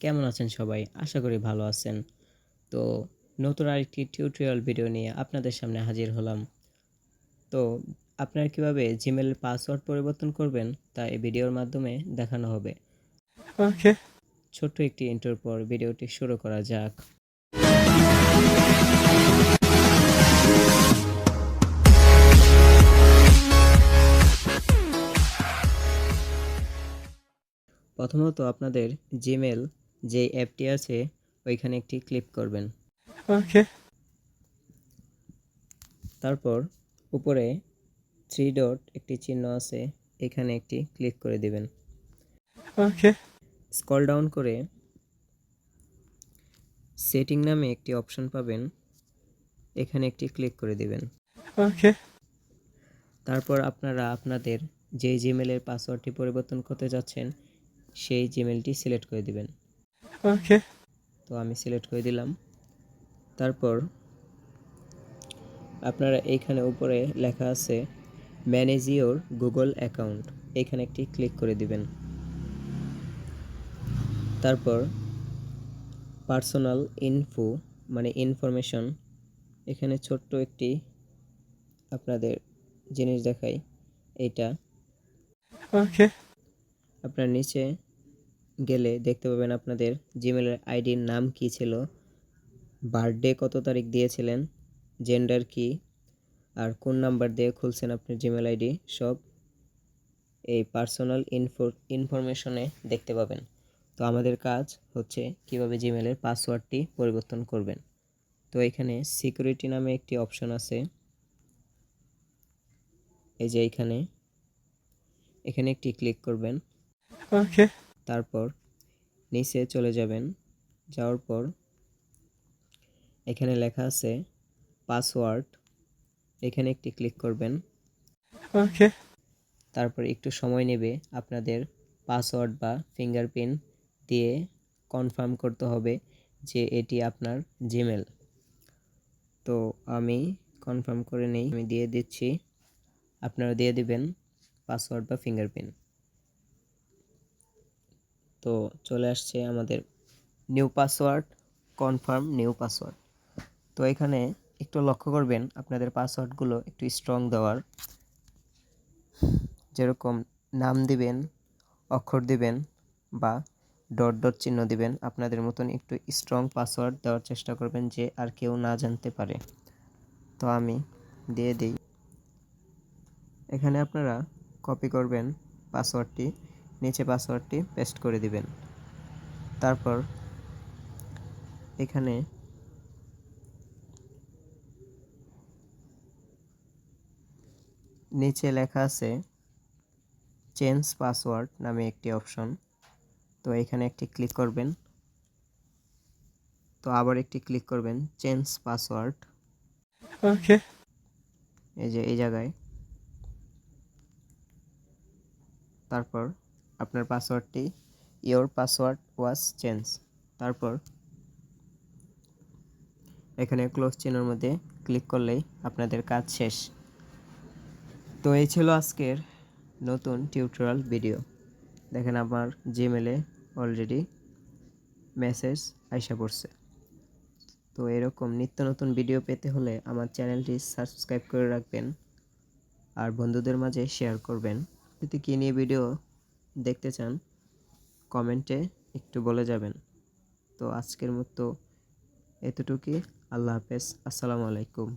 কেমন আছেন সবাই? আশা করি ভালো আছেন। তো নতুন আরেকটি টিউটোরিয়াল ভিডিও নিয়ে আপনাদের সামনে হাজির হলাম। তো আপনারা কীভাবে জিমেলের পাসওয়ার্ড পরিবর্তন করবেন তা এই ভিডিওর মাধ্যমে দেখানো হবে। Okay. ছোট্ট একটি ইন্টার পর ভিডিওটি শুরু করা যাক। প্রথমত আপনাদের জিমেল যে অ্যাপটি আছে ওইখানে একটি ক্লিক করবেন Okay. তারপর উপরে থ্রি ডট একটি চিহ্ন আছে এখানে একটি ক্লিক করে দিবেন Okay. স্ক্রল ডাউন করে সেটিং নামে একটি অপশন পাবেন এখানে একটি ক্লিক করে দিবেন Okay. তারপর আপনারা আপনাদের যে জিমেলের পাসওয়ার্ডটি পরিবর্তন করতে যাচ্ছেন সেই জিমেলটি সিলেক্ট করে দিবেন Okay. তো আমি সিলেক্ট করে দিলাম তারপর আপনারা এইখানে উপরে লেখা আছে ম্যানেজ ইওর গুগল অ্যাকাউন্ট এখানে একটি ক্লিক করে দিবেন তারপর পার্সোনাল ইনফো মানে ইনফরমেশন এখানে ছোট্ট একটি আপনাদের জিনিস দেখাই এটা Okay. আপনার নিচে গেলে দেখতে পাবেন আপনাদের জিমেলের আইডির নাম কি ছিল বার্থডে কত তারিখ দিয়েছিলেন জেন্ডার কি, আর কোন নাম্বার দিয়ে খুলছেন আপনি জিমেল আইডি সব এই পার্সোনাল ইনফো ইনফরমেশনে দেখতে পাবেন। তো আমাদের কাজ হচ্ছে কীভাবে জিমেলের পাসওয়ার্ডটি পরিবর্তন করবেন। তো এখানে সিকিউরিটি নামে একটি অপশন আছে। এই যে এইখানে এখানে একটি ক্লিক করবেন। Okay. তারপর নিচে চলে যাবেন। যাওয়ার পর এখানে লেখা আছে পাসওয়ার্ড। এখানে একটি ক্লিক করবেন। Okay. তারপর একটু সময় নেবে আপনাদের পাসওয়ার্ড বা ফিঙ্গারপ্রিন্ট দিয়ে কনফার্ম করতে হবে যে এটি আপনার জিমেল। তো আমি কনফার্ম করে নেই আমি দিয়ে দিচ্ছি। আপনারা দিয়ে দিবেন পাসওয়ার্ড বা ফিঙ্গারপ্রিন্ট। তো চলে আসছে আমাদের new password confirm new password তো এখানে একটু লক্ষ্য করবেন, আপনাদের পাসওয়ার্ডগুলো একটু স্ট্রং দেওয়ার। যেরকম নাম দিবেন, অক্ষর দিবেন বা ডট ডট চিহ্ন দিবেন, আপনাদের মতন একটু স্ট্রং পাসওয়ার্ড দেওয়ার চেষ্টা করবেন যে আর কেউ না জানতে পারে। তো আমি দিয়ে দিই। এখানে আপনারা কপি করবেন পাসওয়ার্ডটি নিচে পাসওয়ার্ডটি পেস্ট করে দিবেন। তারপর এখানে নিচে লেখা আছে চেঞ্জ পাসওয়ার্ড নামে একটি অপশন। তো এখানে একটি ক্লিক করবেন। তো আবার একটি ক্লিক করবেন চেঞ্জ পাসওয়ার্ড Okay. এই যে এই জায়গায়। তারপর আপনার পাসওয়ার্ডটি ইওর পাসওয়ার্ড ওয়াজ চেঞ্জ তারপর এখানে ক্লোজ চিহ্নের মধ্যে ক্লিক করলেই আপনাদের কাজ শেষ। তো এই ছিল আজকের নতুন টিউটোরিয়াল ভিডিও দেখেন আমার জিমেলে অলরেডি মেসেজ আইসা পড়ছে। তো এরকম নিত্য নতুন ভিডিও পেতে হলে আমার চ্যানেলটি সাবস্ক্রাইব করে রাখবেন। আর বন্ধুদের মাঝে শেয়ার করবেন। যদি কী নিয়ে ভিডিও দেখতে চান কমেন্টে একটু বলে যাবেন। তো আজকের মতো এতটুকুই। আল্লাহ হাফেজ। আসসালামু আলাইকুম।